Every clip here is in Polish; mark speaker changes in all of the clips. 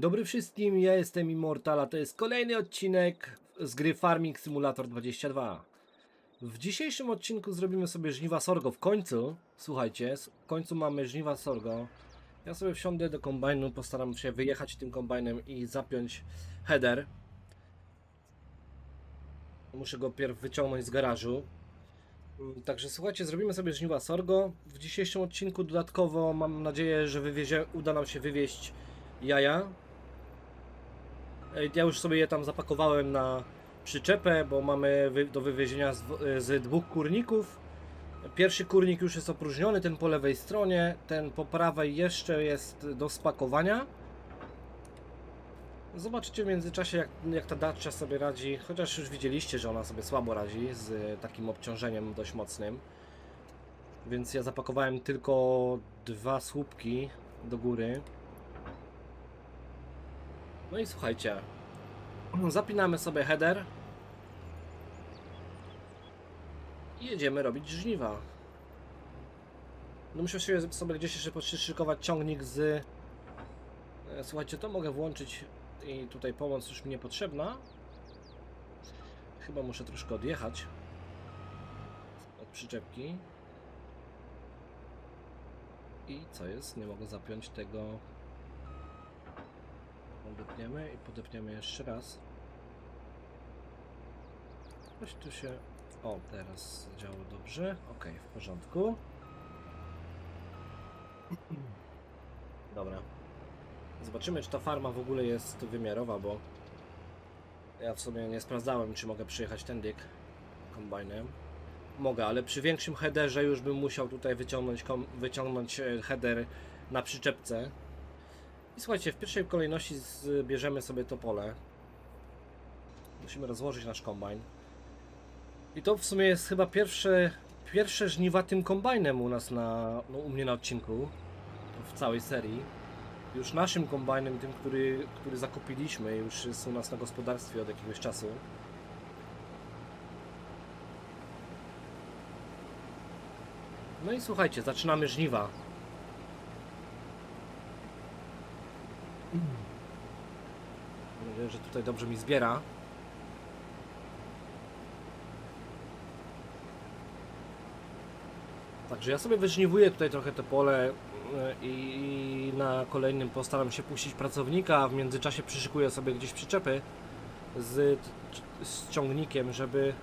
Speaker 1: Dobry wszystkim, ja jestem Immortal, a to jest kolejny odcinek z gry Farming Simulator 22. W dzisiejszym odcinku zrobimy sobie żniwa sorgo w końcu. Słuchajcie, w końcu mamy żniwa sorgo. Ja sobie wsiądę do kombajnu, postaram się wyjechać tym kombajnem i zapiąć header. Muszę go pierw wyciągnąć z garażu. Także słuchajcie, zrobimy sobie żniwa sorgo. W dzisiejszym odcinku dodatkowo mam nadzieję, że wywiezie, uda nam się wywieźć jaja. Ja już sobie je tam zapakowałem na przyczepę, bo mamy do wywiezienia z, z dwóch kurników. Pierwszy kurnik już jest opróżniony, ten po lewej stronie, ten po prawej jeszcze jest do spakowania. Zobaczycie w międzyczasie jak, jak ta Dacia sobie radzi, chociaż już widzieliście, że ona sobie słabo radzi z takim obciążeniem dość mocnym. Więc ja zapakowałem tylko dwa słupki do góry. No i słuchajcie, zapinamy sobie header i jedziemy robić żniwa. No muszę się sobie gdzieś jeszcze podszykować ciągnik z... E, Słuchajcie, to mogę włączyć i tutaj pomoc już mi niepotrzebna. Chyba muszę troszkę odjechać od przyczepki. I co jest? Nie mogę zapiąć tego Odepniemy i podepniemy jeszcze raz. Coś tu się... O, teraz działo dobrze. Ok, w porządku. Dobra. Zobaczymy, czy ta farma w ogóle jest wymiarowa, bo ja w sumie nie sprawdzałem, czy mogę przyjechać tędy kombajnem. Mogę, ale przy większym headerze już bym musiał tutaj wyciągnąć, wyciągnąć e, header na przyczepce. I słuchajcie, w pierwszej kolejności zbierzemy sobie to pole. Musimy rozłożyć nasz kombajn. I to w sumie jest chyba pierwsze, pierwsze żniwa tym kombajnem u nas na, no u mnie na odcinku. W całej serii. Już naszym kombajnem, tym, który, który zakupiliśmy, już jest u nas na gospodarstwie od jakiegoś czasu. No i słuchajcie, zaczynamy żniwa. Mam nadzieję, że tutaj dobrze mi zbiera. Także ja sobie wyżniwuję tutaj trochę te pole e, i na kolejnym postaram się puścić pracownika, a w międzyczasie przyszykuję sobie gdzieś przyczepy z, z ciągnikiem, żeby...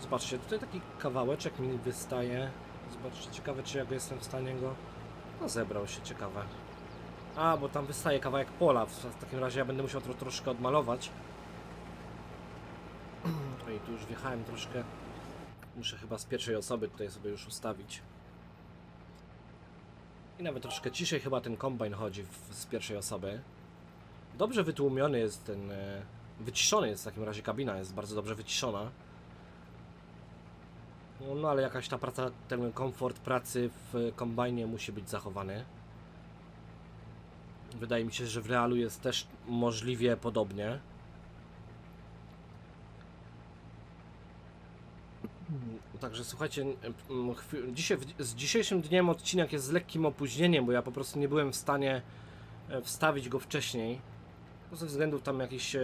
Speaker 1: Zobaczcie, tutaj taki kawałeczek mi wystaje. Zobaczcie, ciekawe czy ja go jestem w stanie go... No zebrał się, ciekawe. A, bo tam wystaje kawałek pola. W takim razie ja będę musiał to troszkę odmalować. Oj, tu już wjechałem troszkę. Muszę chyba z pierwszej osoby tutaj sobie już ustawić. I nawet troszkę ciszej chyba ten kombajn chodzi w, z pierwszej osoby. Dobrze wytłumiony jest ten... e, Wyciszony jest w takim razie kabina, jest bardzo dobrze wyciszona. No, no ale jakaś ta praca, ten komfort pracy w kombajnie musi być zachowany. Wydaje mi się, że w realu jest też możliwie podobnie. Także słuchajcie, dzisiaj, z dzisiejszym dniem odcinek jest z lekkim opóźnieniem, bo ja po prostu nie byłem w stanie e, wstawić go wcześniej. Ze względów tam jakichś e,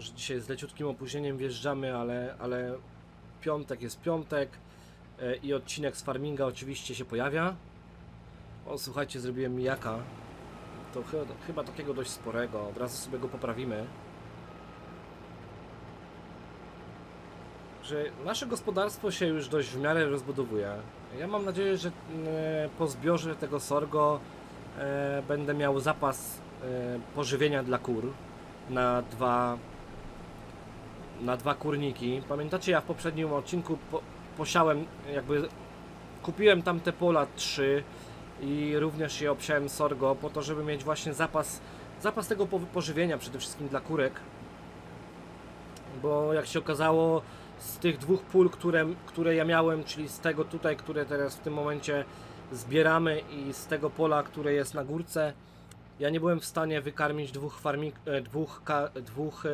Speaker 1: osobistych. Także dzisiaj z leciutkim opóźnieniem wjeżdżamy, ale, ale piątek jest piątek e, i odcinek z farminga oczywiście się pojawia. O, słuchajcie, zrobiłem mijaka. To chyba, chyba takiego dość sporego. Od razu sobie go poprawimy. Że nasze gospodarstwo się już dość w miarę rozbudowuje. Ja mam nadzieję, że e, po zbiorze tego sorgo e, będę miał zapas pożywienia dla kur na dwa na dwa kurniki. Pamiętacie, ja w poprzednim odcinku po, posiałem, jakby kupiłem tam te pola trzy i również je obsiałem sorgo po to, żeby mieć właśnie zapas, zapas tego po- pożywienia przede wszystkim dla kurek. Bo jak się okazało, z tych dwóch pól, które, które ja miałem, czyli z tego tutaj, które teraz w tym momencie zbieramy i z tego pola, które jest na górce, ja nie byłem w stanie wykarmić dwóch farmik, e, dwóch, ka, dwóch e,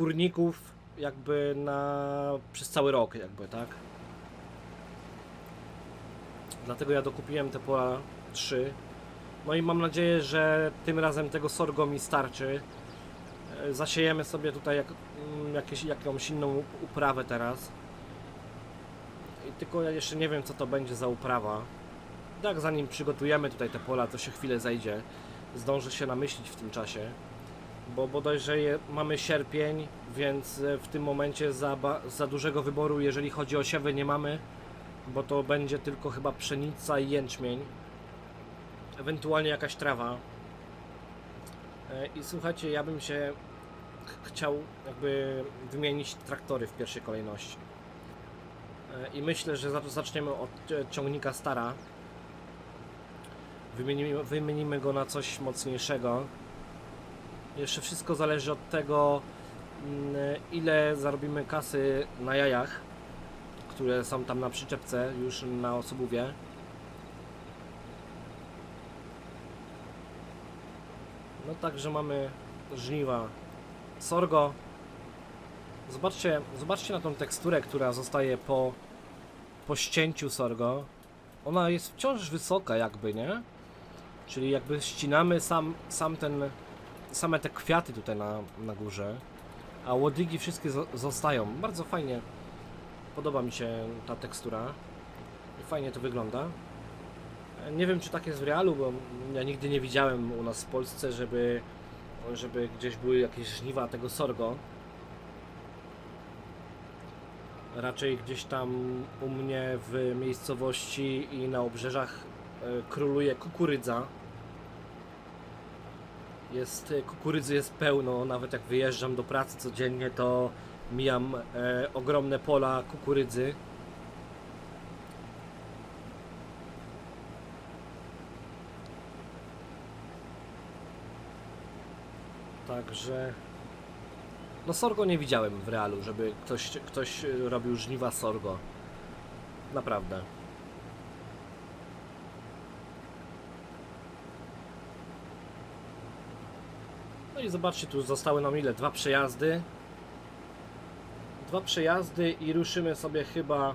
Speaker 1: kurników jakby na przez cały rok jakby, tak? Dlatego ja dokupiłem te pola 3. No i mam nadzieję, że tym razem tego sorgo mi starczy. E, Zasiejemy sobie tutaj jak, mm, jakieś, jakąś inną uprawę teraz. I tylko ja jeszcze nie wiem co to będzie za uprawa. Tak zanim przygotujemy tutaj te pola, to się chwilę zejdzie. Zdążę się namyślić w tym czasie. Bo bodajże je, mamy sierpień, więc e, w tym momencie za, za dużego wyboru, jeżeli chodzi o siewy, nie mamy. Bo to będzie tylko chyba pszenica i jęczmień. Ewentualnie jakaś trawa. E, I słuchajcie, ja bym się ch- chciał jakby wymienić traktory w pierwszej kolejności. E, I myślę, że za- zaczniemy od ciągnika stara. Wymienimy, wymienimy go na coś mocniejszego. Jeszcze wszystko zależy od tego, mm, ile zarobimy kasy na jajach, które są tam na przyczepce już na osobówie. No także mamy żniwa sorgo. Zobaczcie, zobaczcie na tą teksturę, która zostaje po, po ścięciu sorgo. Ona jest wciąż wysoka jakby, nie? Czyli jakby ścinamy sam, sam ten, same te kwiaty tutaj na, na górze, a łodygi wszystkie zo- zostają. Bardzo fajnie. Podoba mi się ta tekstura. Fajnie to wygląda. Nie wiem, czy tak jest w realu, bo ja nigdy nie widziałem u nas w Polsce, żeby, żeby gdzieś były jakieś żniwa tego sorgo. Raczej gdzieś tam u mnie w miejscowości i na obrzeżach e, króluje kukurydza. Jest, e, kukurydzy jest pełno, nawet jak wyjeżdżam do pracy codziennie, to mijam e, ogromne pola kukurydzy. Także. No sorgo nie widziałem w realu, żeby ktoś, ktoś robił żniwa sorgo. Naprawdę. No i zobaczcie, tu zostały nam ile? Dwa przejazdy. Dwa przejazdy i ruszymy sobie chyba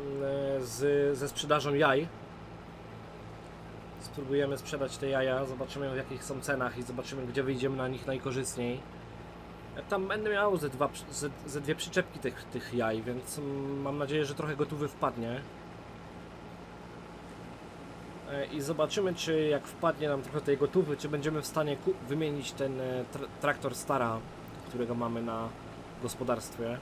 Speaker 1: mm, e, z, ze sprzedażą jaj. Spróbujemy sprzedać te jaja, zobaczymy w jakich są cenach i zobaczymy gdzie wyjdziemy na nich najkorzystniej. Ja tam będę miał ze, dwa, ze, ze dwie przyczepki tych, tych jaj, więc mm, mam nadzieję, że trochę gotówy wpadnie. E, I zobaczymy, czy jak wpadnie nam trochę tej gotówy, czy będziemy w stanie wymienić ten e, tra traktor Stara, którego mamy na gospodarstwie.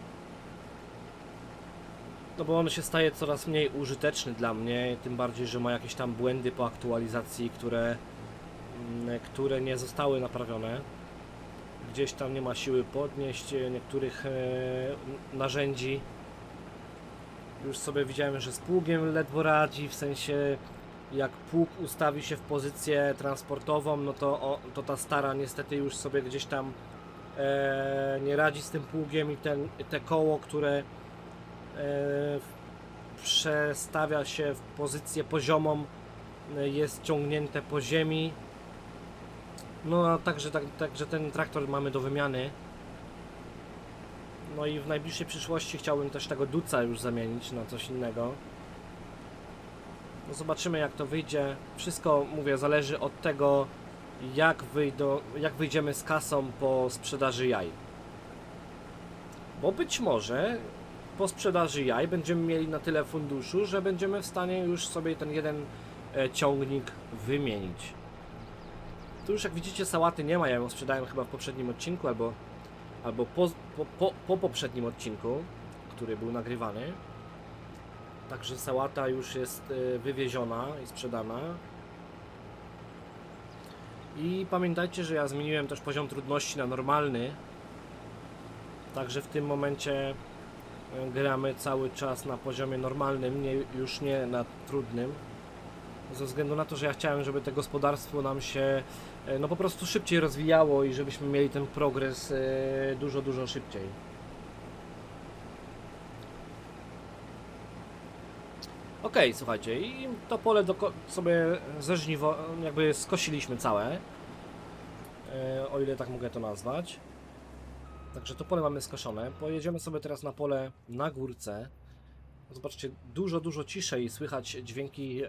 Speaker 1: No bo on się staje coraz mniej użyteczny dla mnie, tym bardziej, że ma jakieś tam błędy po aktualizacji, które, mm, które nie zostały naprawione. Gdzieś tam nie ma siły podnieść e, niektórych e, narzędzi. Już sobie widziałem, że z pługiem ledwo radzi, w sensie jak pług ustawi się w pozycję transportową, no to, o, to ta stara niestety już sobie gdzieś tam e, nie radzi z tym pługiem i ten, te koło, które e, przestawia się w pozycję poziomą, e, jest ciągnięte po ziemi. No a także, tak, także ten traktor mamy do wymiany. No i w najbliższej przyszłości chciałbym też tego duca już zamienić na coś innego. No zobaczymy jak to wyjdzie. Wszystko, mówię, zależy od tego, jak, jak wyjdziemy z kasą po sprzedaży jaj. Bo być może po sprzedaży jaj będziemy mieli na tyle funduszu, że będziemy w stanie już sobie ten jeden e, ciągnik wymienić. Tu już jak widzicie sałaty nie ma, ja ją sprzedałem chyba w poprzednim odcinku albo, albo po, po, po, po poprzednim odcinku, który był nagrywany. Także sałata już jest e, wywieziona i sprzedana. I pamiętajcie, że ja zmieniłem też poziom trudności na normalny. Także w tym momencie e, gramy cały czas na poziomie normalnym, nie, już nie na trudnym. Ze względu na to, że ja chciałem, żeby to gospodarstwo nam się e, no po prostu szybciej rozwijało i żebyśmy mieli ten progres dużo, dużo szybciej. Okej, słuchajcie, i to pole sobie ze jakby skosiliśmy całe, e, o ile tak mogę to nazwać. Także to pole mamy skoszone. Pojedziemy sobie teraz na pole na górce. Zobaczcie, dużo, dużo ciszej słychać dźwięki,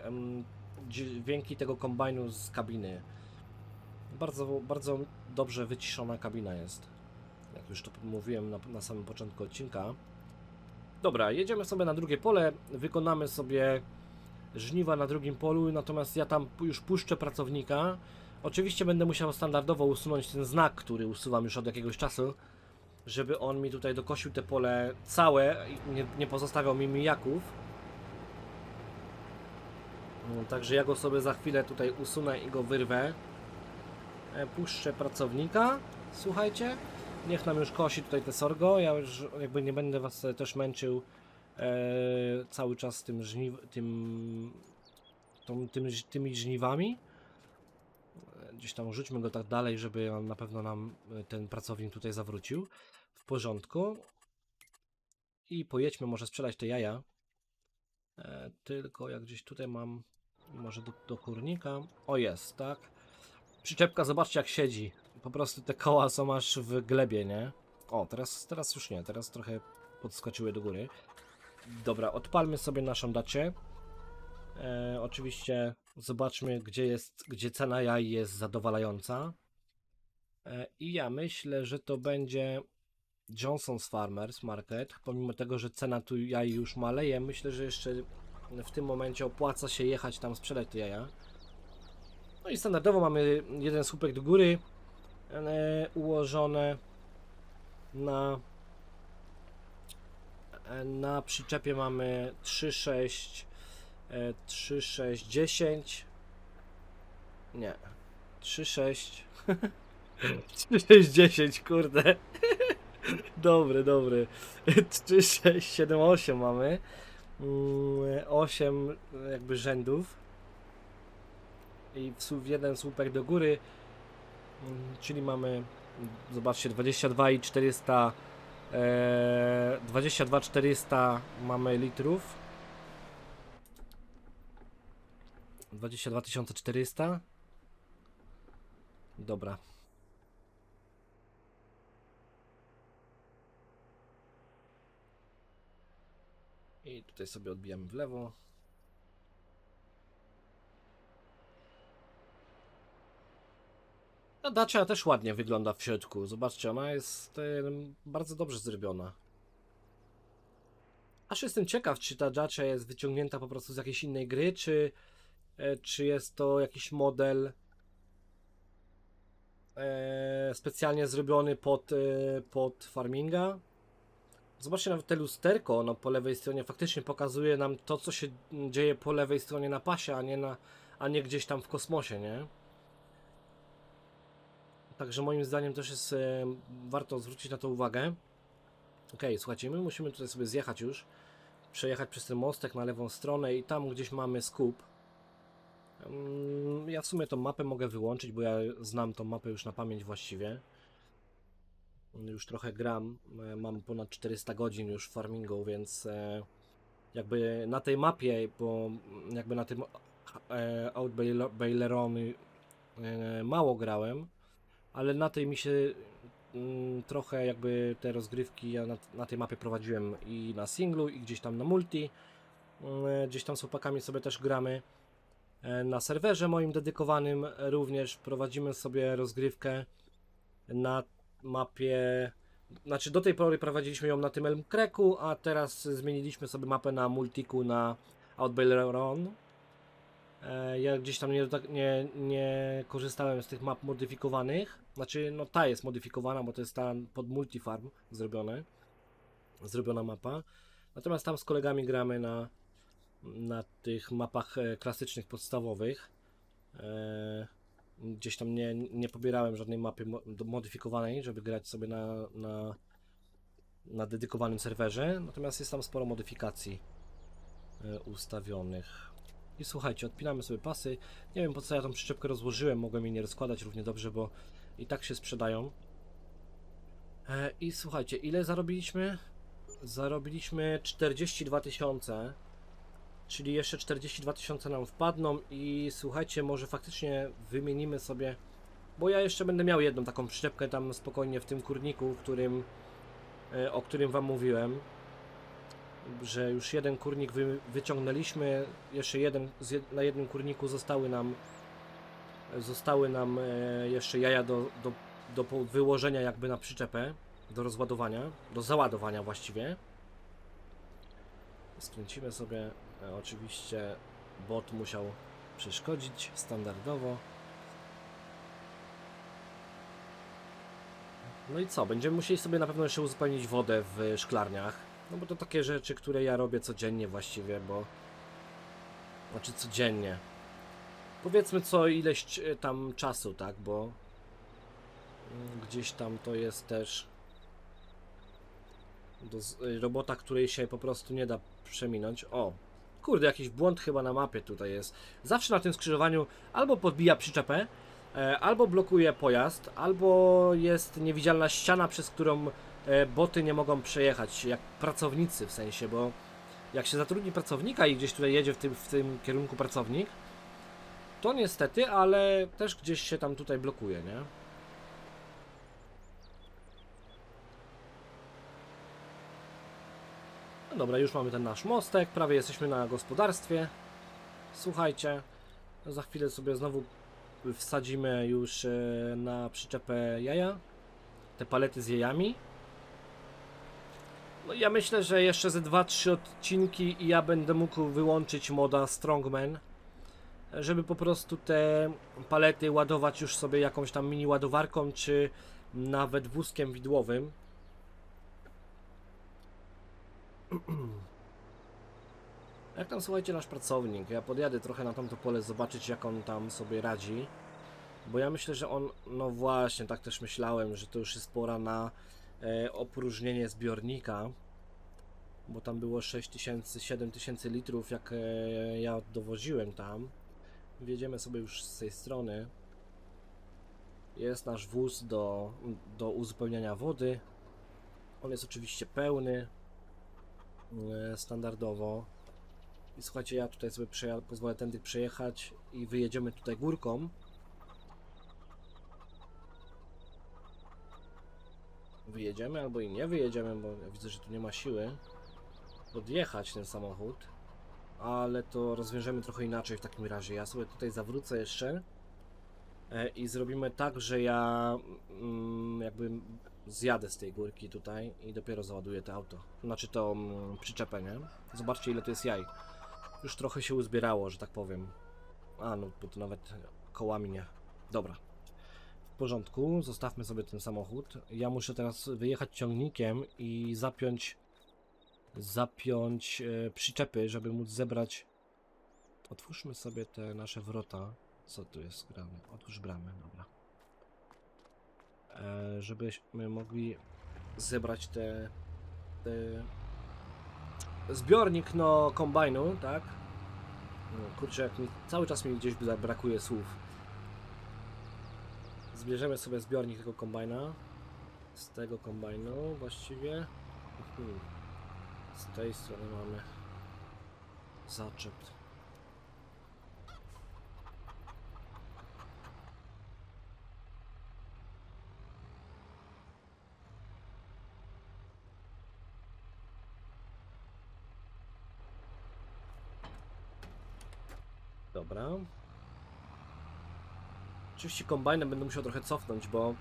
Speaker 1: dźwięki tego kombajnu z kabiny. Bardzo, bardzo dobrze wyciszona kabina jest. Jak już to mówiłem na, na samym początku odcinka. Dobra, jedziemy sobie na drugie pole, wykonamy sobie żniwa na drugim polu, natomiast ja tam już puszczę pracownika. Oczywiście będę musiał standardowo usunąć ten znak, który usuwam już od jakiegoś czasu, żeby on mi tutaj dokosił te pole całe i nie, nie pozostawiał mi mijaków. No, Także ja go sobie za chwilę tutaj usunę i go wyrwę. E, Puszczę pracownika, słuchajcie. Niech nam już kosi tutaj te sorgo. Ja już jakby nie będę was e, też męczył e, cały czas tym żniw, tym, tą, tym, tymi żniwami. E, Gdzieś tam rzućmy go tak dalej, żeby on na pewno nam e, ten pracownik tutaj zawrócił. W porządku. I pojedźmy może sprzedać te jaja. E, tylko jak gdzieś tutaj mam może do, do kurnika. O jest, tak. Przyczepka, zobaczcie jak siedzi. Po prostu te koła są aż w glebie, nie? O, teraz, teraz już nie, teraz trochę podskoczyły do góry. Dobra, odpalmy sobie naszą dacie. E, oczywiście zobaczmy, gdzie jest, gdzie cena jaj jest zadowalająca. E, I ja myślę, że to będzie Johnson's Farmers Market. Pomimo tego, że cena tu jaj już maleje, myślę, że jeszcze w tym momencie opłaca się jechać tam sprzedać te jaja. No i standardowo mamy jeden słupek do góry ułożone na e, na przyczepie mamy 3, 6 e, 3, 6, 10 nie 3, 6 3, 6, 10 kurde. Dobry, dobry. 3, 6, 7, 8 mamy. 8 jakby rzędów. I jeden słupek do góry, mm, czyli mamy, zobaczcie, 22 i 400, e, 22 400 mamy litrów. 22 400. Dobra. I tutaj sobie odbijamy w lewo. Ta dacia też ładnie wygląda w środku. Zobaczcie, ona jest bardzo dobrze zrobiona. Aż jestem ciekaw, czy ta dacia jest wyciągnięta po prostu z jakiejś innej gry, czy, e, czy jest to jakiś model e, specjalnie zrobiony pod, e, pod farminga. Zobaczcie nawet te lusterko no, po lewej stronie faktycznie pokazuje nam to, co się dzieje po lewej stronie na pasie, a nie, na, a nie gdzieś tam w kosmosie, nie? Także moim zdaniem też jest e, warto zwrócić na to uwagę. Ok, słuchajcie, my musimy tutaj sobie zjechać już, przejechać przez ten mostek na lewą stronę i tam gdzieś mamy skup. Mm, Ja w sumie tą mapę mogę wyłączyć, bo ja znam tą mapę już na pamięć właściwie. Już trochę gram, e, mam ponad 400 godzin już w farmingu, więc e, jakby na tej mapie, bo jakby na tym Outbailerony mało grałem, ale na tej mi się mm, trochę jakby te rozgrywki ja na, na tej mapie prowadziłem i na singlu i gdzieś tam na multi. Mm, Gdzieś tam z chłopakami sobie też gramy. E, Na serwerze moim dedykowanym również prowadzimy sobie rozgrywkę na mapie. Znaczy do tej pory prowadziliśmy ją na tym Elm Creku, a teraz zmieniliśmy sobie mapę na multiku na Outbaileron. E, Ja gdzieś tam nie, nie, nie korzystałem z tych map modyfikowanych. Znaczy, no ta jest modyfikowana, bo to jest ta pod multifarm zrobione. Zrobiona mapa. Natomiast tam z kolegami gramy na, na tych mapach e, klasycznych, podstawowych. E, Gdzieś tam nie, nie pobierałem żadnej mapy modyfikowanej, żeby grać sobie na, na, na dedykowanym serwerze. Natomiast jest tam sporo modyfikacji e, ustawionych. I słuchajcie, odpinamy sobie pasy. Nie wiem po co ja tą przyczepkę rozłożyłem, mogłem jej nie rozkładać równie dobrze, bo i tak się sprzedają. E, I słuchajcie, ile zarobiliśmy? Zarobiliśmy 42 tysiące. Czyli jeszcze 42 tysiące nam wpadną i słuchajcie, może faktycznie wymienimy sobie Bo ja jeszcze będę miał jedną taką przyczepkę tam spokojnie w tym kurniku, którym, e, o którym wam mówiłem. Że już jeden kurnik wy, wyciągnęliśmy, jeszcze jeden, na jednym kurniku zostały nam zostały nam e, jeszcze jaja do, do, do wyłożenia jakby na przyczepę, do rozładowania, do załadowania właściwie. Skręcimy sobie, e, oczywiście bot musiał przeszkodzić standardowo. No i co? Będziemy musieli sobie na pewno jeszcze uzupełnić wodę w szklarniach. No bo to takie rzeczy, które ja robię codziennie właściwie, bo... Znaczy codziennie. Powiedzmy co ileś e, tam czasu, tak? Bo... mm, Gdzieś tam to jest też... Y, robota, której się po prostu nie da przeminąć. O! Kurde, jakiś błąd chyba na mapie tutaj jest. Zawsze na tym skrzyżowaniu albo podbija przyczepę, e, albo blokuje pojazd, albo jest niewidzialna ściana, przez którą e, boty nie mogą przejechać, jak pracownicy w sensie, bo jak się zatrudni pracownika i gdzieś tutaj jedzie w tym, w tym kierunku pracownik, to niestety, ale też gdzieś się tam tutaj blokuje, nie? No dobra, już mamy ten nasz mostek, prawie jesteśmy na gospodarstwie. Słuchajcie, za chwilę sobie znowu wsadzimy już e, na przyczepę jaja, te palety z jajami. No ja myślę, że jeszcze ze 2-3 odcinki i ja będę mógł wyłączyć moda Strongman, żeby po prostu te palety ładować już sobie jakąś tam mini ładowarką, czy nawet wózkiem widłowym. Jak tam słuchajcie nasz pracownik? Ja podjadę trochę na tamto pole zobaczyć jak on tam sobie radzi. Bo ja myślę, że on, no właśnie, tak też myślałem, że to już jest pora na e, opróżnienie zbiornika. Bo tam było 6000, 7000 litrów, jak e, ja dowoziłem tam. Wjedziemy sobie już z tej strony. Jest nasz wóz do, do uzupełniania wody. On jest oczywiście pełny. e, Standardowo. I słuchajcie, ja tutaj sobie pozwolę tędy przejechać i wyjedziemy tutaj górką. Wyjedziemy albo i nie wyjedziemy, bo ja widzę, że tu nie ma siły podjechać ten samochód. Ale to rozwiążemy trochę inaczej w takim razie. Ja sobie tutaj zawrócę jeszcze e, i zrobimy tak, że ja mm, jakby zjadę z tej górki tutaj i dopiero załaduję to auto. Znaczy to mm, przyczepę, nie? Zobaczcie ile to jest jaj. Już trochę się uzbierało, że tak powiem. A, no, bo to nawet kołami nie. Dobra. W porządku, zostawmy sobie ten samochód. Ja muszę teraz wyjechać ciągnikiem i zapiąć zapiąć e, przyczepy, żeby móc zebrać. Otwórzmy sobie te nasze wrota. Co tu jest grane? Otwórz bramę, dobra. E, żebyśmy mogli zebrać te, te zbiornik no kombajnu, tak? No, kurczę, jak mi, cały czas mi gdzieś bra- brakuje słów. Zbierzemy sobie zbiornik tego kombajna. Z tego kombajnu właściwie. Mhm. Z tej strony mamy zaczep. Dobra. Oczywiście kombajnem będę musiał trochę cofnąć, bo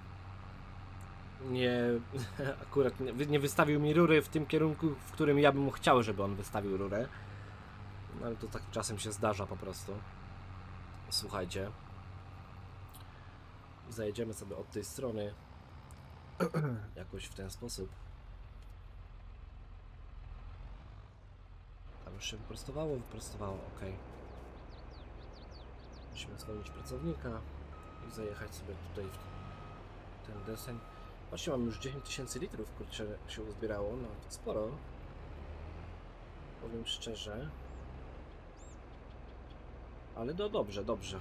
Speaker 1: nie, akurat nie, nie wystawił mi rury w tym kierunku, w którym ja bym chciał, żeby on wystawił rurę. No ale to tak czasem się zdarza po prostu. Słuchajcie. Zajedziemy sobie od tej strony. Jakoś w ten sposób. Tam już się wyprostowało, wyprostowało, ok. Musimy zwolnić pracownika i zajechać sobie tutaj w ten deseń. Właśnie mam już 10 tysięcy litrów, kurczę, się uzbierało, no to sporo. Powiem szczerze. Ale no dobrze, dobrze.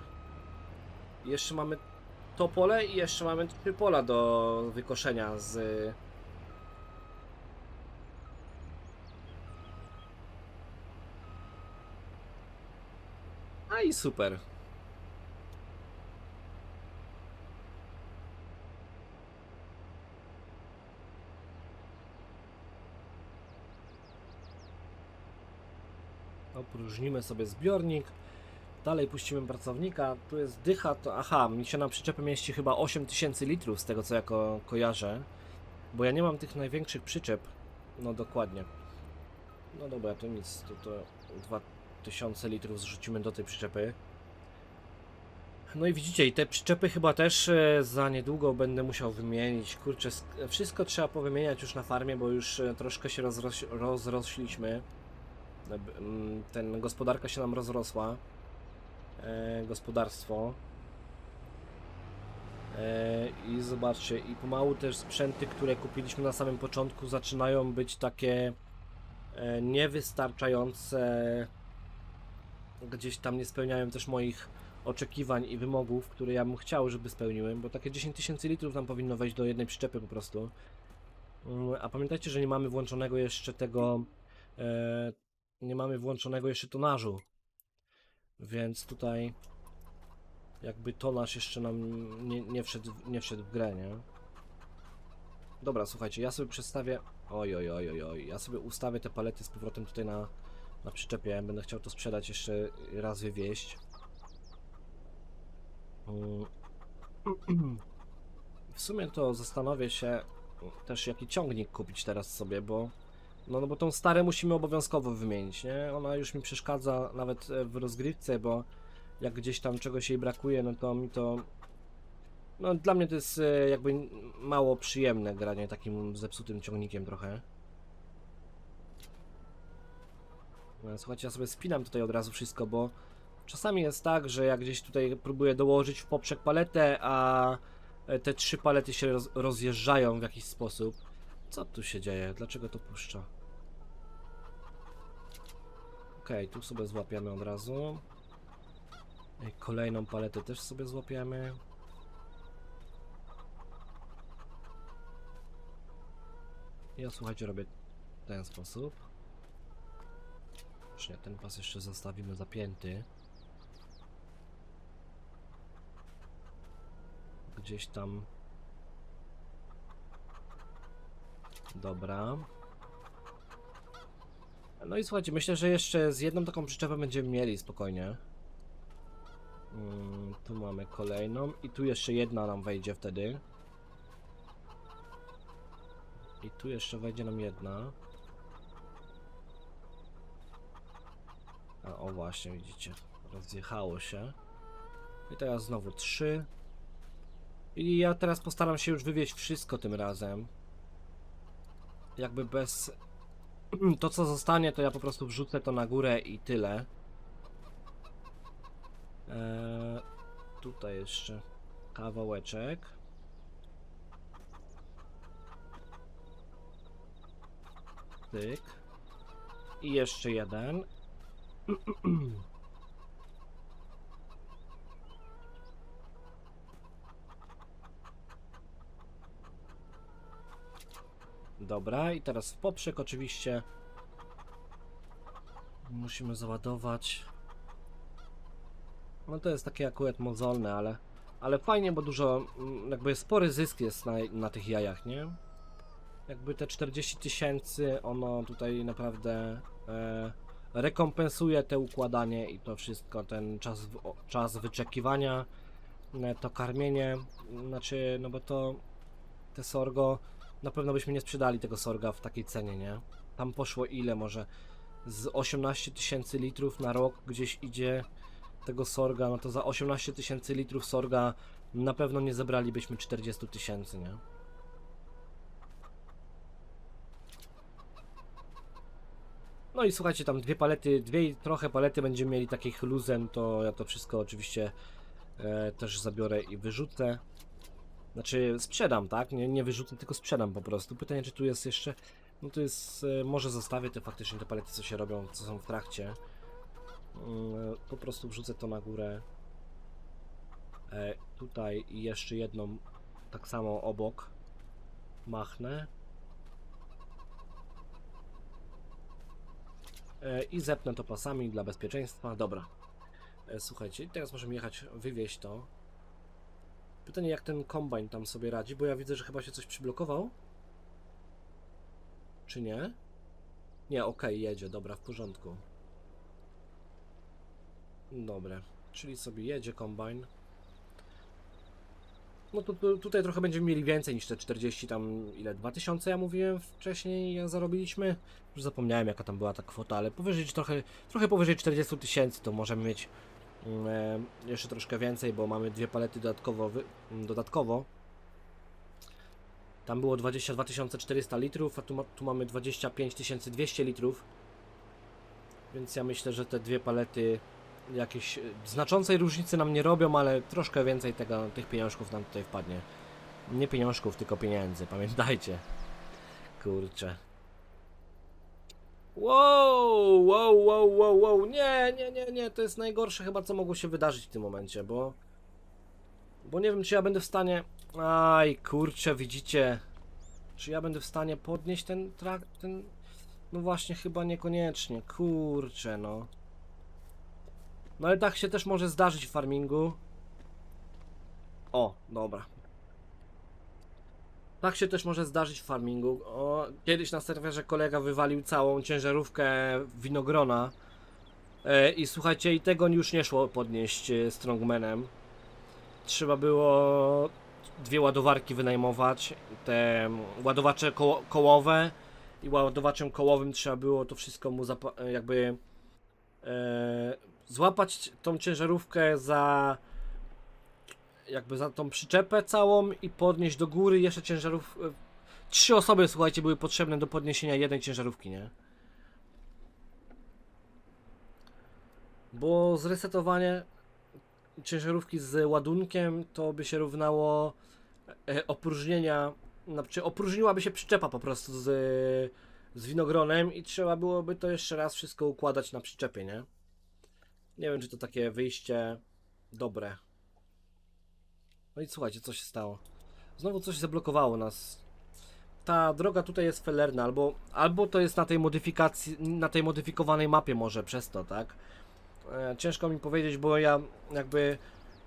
Speaker 1: Jeszcze mamy to pole i jeszcze mamy trzy pola do wykoszenia z... A i super. Opróżnimy sobie zbiornik. Dalej puścimy pracownika. Tu jest dycha, to aha, mi się na przyczepę mieści chyba 8000 litrów z tego co ja ko kojarzę. Bo ja nie mam tych największych przyczep. No dokładnie. No dobra, to nic, to, to 2000 litrów zrzucimy do tej przyczepy. No i widzicie, i te przyczepy chyba też e, za niedługo będę musiał wymienić. Kurczę, wszystko trzeba powymieniać już na farmie, bo już e, troszkę się rozroś rozrośliśmy. Mm, Ten gospodarka się nam rozrosła. E, gospodarstwo. E, I zobaczcie, i pomału też sprzęty, które kupiliśmy na samym początku, zaczynają być takie e, niewystarczające. Gdzieś tam nie spełniają też moich oczekiwań i wymogów, które ja bym chciał, żeby spełniły, bo takie 10 tysięcy litrów nam powinno wejść do jednej przyczepy po prostu. Mm, A pamiętajcie, że nie mamy włączonego jeszcze tego, nie mamy włączonego jeszcze tonażu, więc tutaj jakby tonaż jeszcze nam nie, nie, wszedł, nie wszedł w grę, nie? Dobra, słuchajcie, ja sobie przedstawię, oj, oj, oj, oj, oj, ja sobie ustawię te palety z powrotem tutaj na, na przyczepie, będę chciał to sprzedać jeszcze raz wywieźć. Mm. W sumie to zastanowię się też jaki ciągnik kupić teraz sobie, bo no, no bo tą stare musimy obowiązkowo wymienić, nie? Ona już mi przeszkadza nawet e, w rozgrywce, bo jak gdzieś tam czegoś jej brakuje, no to mi to no dla mnie to jest e, jakby mało przyjemne granie takim zepsutym ciągnikiem trochę. No, Słuchajcie, ja sobie spinam tutaj od razu wszystko, bo Czasami jest tak, że jak gdzieś tutaj próbuję dołożyć w poprzek paletę, a te trzy palety się roz, rozjeżdżają w jakiś sposób. Co tu się dzieje? Dlaczego to puszcza? Okej, tu sobie złapiemy od razu. Kolejną paletę też sobie złapiemy. Ja słuchajcie, robię w ten sposób. Już nie, ten pas jeszcze zostawimy zapięty. Gdzieś tam. Dobra. No i słuchajcie, myślę, że jeszcze z jedną taką przyczepę będziemy mieli spokojnie. Mm, tu mamy kolejną i tu jeszcze jedna nam wejdzie wtedy. I tu jeszcze wejdzie nam jedna. A o właśnie, widzicie, rozjechało się. I teraz znowu trzy. I ja teraz postaram się już wywieźć wszystko tym razem. Jakby bez... To co zostanie, to ja po prostu wrzucę to na górę i tyle. Eee, tutaj jeszcze kawałeczek. Tyk. I jeszcze jeden. Dobra, i teraz w poprzek oczywiście musimy załadować. No to jest takie akurat mozolne, ale, ale fajnie, bo dużo, mm, jakby spory zysk jest na, na tych jajach, nie? Jakby te 40 tysięcy, ono tutaj naprawdę e, rekompensuje te układanie i to wszystko, ten czas, czas wyczekiwania, e, to karmienie, znaczy, no bo to te sorgo, na pewno byśmy nie sprzedali tego sorga w takiej cenie, nie? Tam poszło ile może z 18 tysięcy litrów na rok gdzieś idzie tego sorga, no to za 18 tysięcy litrów sorga na pewno nie zebralibyśmy 40 tysięcy, nie? No i słuchajcie, tam dwie palety, dwie trochę palety będziemy mieli takich luzem, to ja to wszystko oczywiście e, też zabiorę i wyrzucę. Znaczy sprzedam, tak? Nie, nie wyrzucę, tylko sprzedam po prostu. Pytanie, czy tu jest jeszcze... No to jest... e, Może zostawię te faktycznie te palety, co się robią, co są w trakcie. Mm, Po prostu wrzucę to na górę. E, tutaj jeszcze jedną tak samo obok machnę. E, I zepnę to pasami dla bezpieczeństwa. Dobra. E, Słuchajcie, teraz możemy jechać, wywieźć to. Pytanie, jak ten kombajn tam sobie radzi, bo ja widzę, że chyba się coś przyblokował. Czy nie? Nie, okej, jedzie, dobra, w porządku. Dobre, czyli sobie jedzie kombajn. No to, tu- tutaj trochę będziemy mieli więcej niż te 40 tam, ile, 2000 ja mówiłem wcześniej, jak zarobiliśmy? Już zapomniałem jaka tam była ta kwota, ale powyżej, trochę, trochę powyżej 40 tysięcy to możemy mieć jeszcze troszkę więcej, bo mamy dwie palety dodatkowo, mm, dodatkowo. Tam było 22 400 litrów, a tu, tu mamy 25 200 litrów. Więc ja myślę, że te dwie palety jakieś e, znaczącej różnicy nam nie robią, ale troszkę więcej tego, tych pieniążków nam tutaj wpadnie. Nie pieniążków, tylko pieniędzy, pamiętajcie. Kurczę. Wow, wow, wow, wow, wow, nie, nie, nie, nie, to jest najgorsze chyba, co mogło się wydarzyć w tym momencie, bo... Bo nie wiem, czy ja będę w stanie... Aj, kurczę, widzicie... Czy ja będę w stanie podnieść ten trak, ten... No właśnie, chyba niekoniecznie, kurczę, no. No ale tak się też może zdarzyć w farmingu. O, dobra. Tak się też może zdarzyć w farmingu. O, kiedyś na serwerze kolega wywalił całą ciężarówkę winogrona. E, I słuchajcie, i tego już nie szło podnieść e, strongmanem. Trzeba było dwie ładowarki wynajmować. Te ładowacze koło, kołowe i ładowaczem kołowym trzeba było to wszystko mu jakby e, złapać tą ciężarówkę za jakby za tą przyczepę całą i podnieść do góry jeszcze ciężarów. e, Trzy osoby, słuchajcie, były potrzebne do podniesienia jednej ciężarówki, nie? Bo zresetowanie ciężarówki z ładunkiem to by się równało e, opróżnienia, znaczy opróżniłaby się przyczepa po prostu z, z winogronem i trzeba byłoby to jeszcze raz wszystko układać na przyczepie, nie? Nie wiem, czy to takie wyjście dobre. No i słuchajcie, co się stało. Znowu coś zablokowało nas. Ta droga tutaj jest felerna, albo, albo to jest na tej modyfikacji, na tej modyfikowanej mapie może przez to, tak? E, ciężko mi powiedzieć, bo ja jakby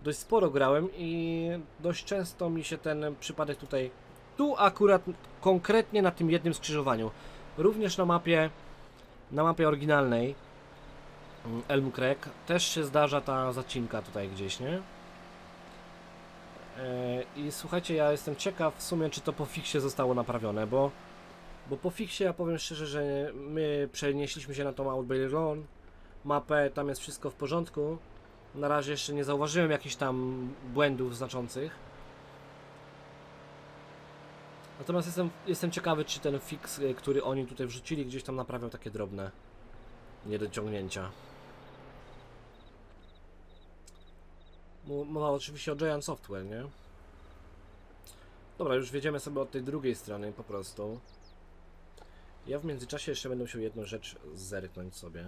Speaker 1: dość sporo grałem i dość często mi się ten przypadek tutaj, tu akurat konkretnie na tym jednym skrzyżowaniu, również na mapie, na mapie oryginalnej, mm, Elmukrek, też się zdarza ta zacinka tutaj gdzieś, nie? E, I słuchajcie, ja jestem ciekaw w sumie, czy to po fiksie zostało naprawione, bo, bo po fiksie ja powiem szczerze, że my przenieśliśmy się na tą Outback Run, mapę, tam jest wszystko w porządku. Na razie jeszcze nie zauważyłem jakichś tam błędów znaczących. Natomiast jestem, jestem ciekawy, czy ten fix, e, który oni tutaj wrzucili, gdzieś tam naprawiał takie drobne niedociągnięcia. Mowa oczywiście o Giant Software, nie? Dobra, już wiedziemy sobie od tej drugiej strony po prostu. Ja w międzyczasie jeszcze będę musiał jedną rzecz zerknąć sobie.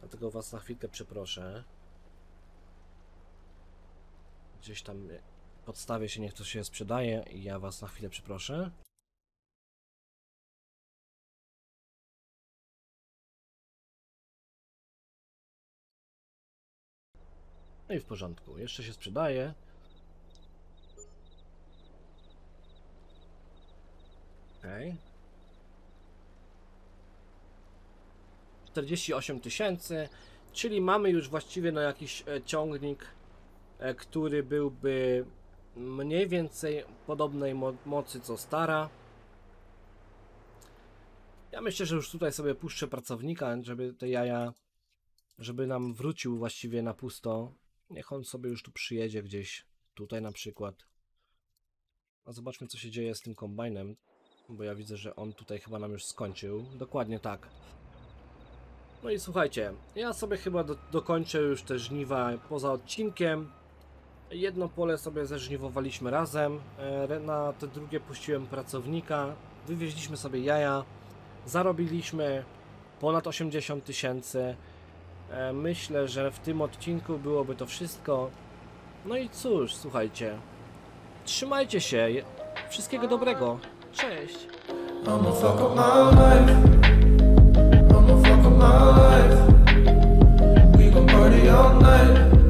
Speaker 1: Dlatego was na chwilkę przeproszę. Gdzieś tam e, podstawię się, niech to się sprzedaje i ja was na chwilę przeproszę. No i w porządku, jeszcze się sprzedaje. Okej. 48 tysięcy, czyli mamy już właściwie no jakiś e, ciągnik, e, który byłby mniej więcej podobnej mo mocy co stara. Ja myślę, że już tutaj sobie puszczę pracownika, żeby te jaja, żeby nam wrócił właściwie na pusto. Niech on sobie już tu przyjedzie gdzieś, tutaj na przykład. A zobaczmy co się dzieje z tym kombajnem, bo ja widzę, że on tutaj chyba nam już skończył. Dokładnie tak. No i słuchajcie, ja sobie chyba do, dokończę już te żniwa poza odcinkiem. Jedno pole sobie zeżniwowaliśmy razem, e, na te drugie puściłem pracownika, wywieźliśmy sobie jaja, zarobiliśmy ponad 80 tysięcy. E, Myślę, że w tym odcinku byłoby to wszystko. No i cóż, słuchajcie, trzymajcie się, wszystkiego dobrego, cześć!
Speaker 2: I'ma fuck up my life. We gon' party all night.